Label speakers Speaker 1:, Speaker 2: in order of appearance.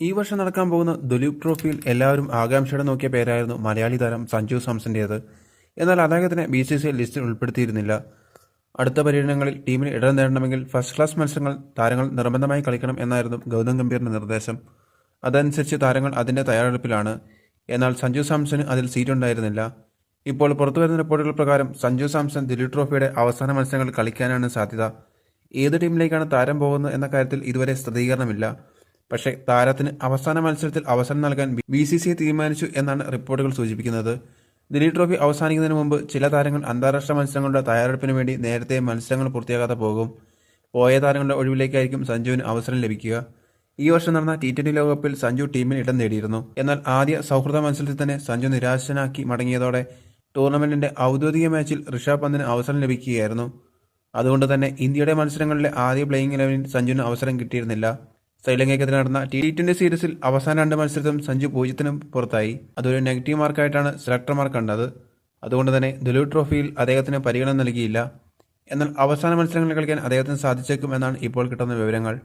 Speaker 1: ഈ വർഷം നടക്കാൻ പോകുന്ന ദുലീപ് ട്രോഫിയിൽ എല്ലാവരും ആകാംക്ഷയോടെ നോക്കിയ പേരായിരുന്നു മലയാളി താരം സഞ്ജു സാംസന്റേത്. എന്നാൽ അദ്ദേഹത്തിനെ ബി സി സി ലിസ്റ്റിൽ ഉൾപ്പെടുത്തിയിരുന്നില്ല. അടുത്ത പര്യടനങ്ങളിൽ ടീമിന് ഇടം നേടണമെങ്കിൽ ഫസ്റ്റ് ക്ലാസ് മത്സരങ്ങൾ താരങ്ങൾ നിർബന്ധമായി കളിക്കണം എന്നായിരുന്നു ഗൗതം ഗംഭീറിന്റെ നിർദ്ദേശം. അതനുസരിച്ച് താരങ്ങൾ അതിന്റെ തയ്യാറെടുപ്പിലാണ്. എന്നാൽ സഞ്ജു സാംസന് അതിൽ സീറ്റ് ഉണ്ടായിരുന്നില്ല. ഇപ്പോൾ പുറത്തുവരുന്ന റിപ്പോർട്ടുകൾ പ്രകാരം സഞ്ജു സാംസൺ ദിലീപ് ട്രോഫിയുടെ അവസാന മത്സരങ്ങൾ കളിക്കാനാണ് സാധ്യത. ഏത് ടീമിലേക്കാണ് താരം പോകുന്നത് എന്ന കാര്യത്തിൽ ഇതുവരെ സ്ഥിരീകരണമില്ല. പക്ഷേ താരത്തിന് അവസാന മത്സരത്തിൽ അവസരം നൽകാൻ ബി സി സി തീരുമാനിച്ചു എന്നാണ് റിപ്പോർട്ടുകൾ സൂചിപ്പിക്കുന്നത്. ദിലീപ് ട്രോഫി അവസാനിക്കുന്നതിന് മുമ്പ് ചില താരങ്ങൾ അന്താരാഷ്ട്ര മത്സരങ്ങളുടെ തയ്യാറെടുപ്പിന് വേണ്ടി നേരത്തെ മത്സരങ്ങൾ പൂർത്തിയാകാതെ പോകും. പോയ താരങ്ങളുടെ ഒഴിവിലേക്കായിരിക്കും സഞ്ജുവിന് അവസരം ലഭിക്കുക. ഈ വർഷം നടന്ന ടി ട്വന്റി ലോകകപ്പിൽ സഞ്ജു ടീമിൽ ഇടം നേടിയിരുന്നു. എന്നാൽ ആദ്യ സൗഹൃദ മത്സരത്തിൽ തന്നെ സഞ്ജു നിരാശനാക്കി മടങ്ങിയതോടെ ടൂർണമെന്റിന്റെ ഔദ്യോഗിക മാച്ചിൽ ഋഷഭ് പന്തിന് അവസരം ലഭിക്കുകയായിരുന്നു. അതുകൊണ്ട് തന്നെ ഇന്ത്യയുടെ മത്സരങ്ങളിലെ ആദ്യ പ്ലേയിങ് ഇലവനിൽ സഞ്ജുവിന് അവസരം കിട്ടിയിരുന്നില്ല. ശ്രീലങ്കയ്ക്കെതിരെ നടന്ന ടി ട്വന്റി സീരീസിൽ അവസാന രണ്ട് മത്സരത്തിലും സഞ്ജു പൂജ്യത്തിനും പുറത്തായി. അതൊരു നെഗറ്റീവ് മാർക്കായിട്ടാണ് സെലക്ടർമാർ കണ്ടത്. അതുകൊണ്ട് തന്നെ ദുലു ട്രോഫിയിൽ അദ്ദേഹത്തിന് പരിഗണന നൽകിയില്ല. എന്നാൽ അവസാന മത്സരങ്ങളിൽ കളിക്കാൻ അദ്ദേഹത്തിന് സാധിച്ചേക്കും എന്നാണ് ഇപ്പോൾ കിട്ടുന്ന വിവരങ്ങൾ.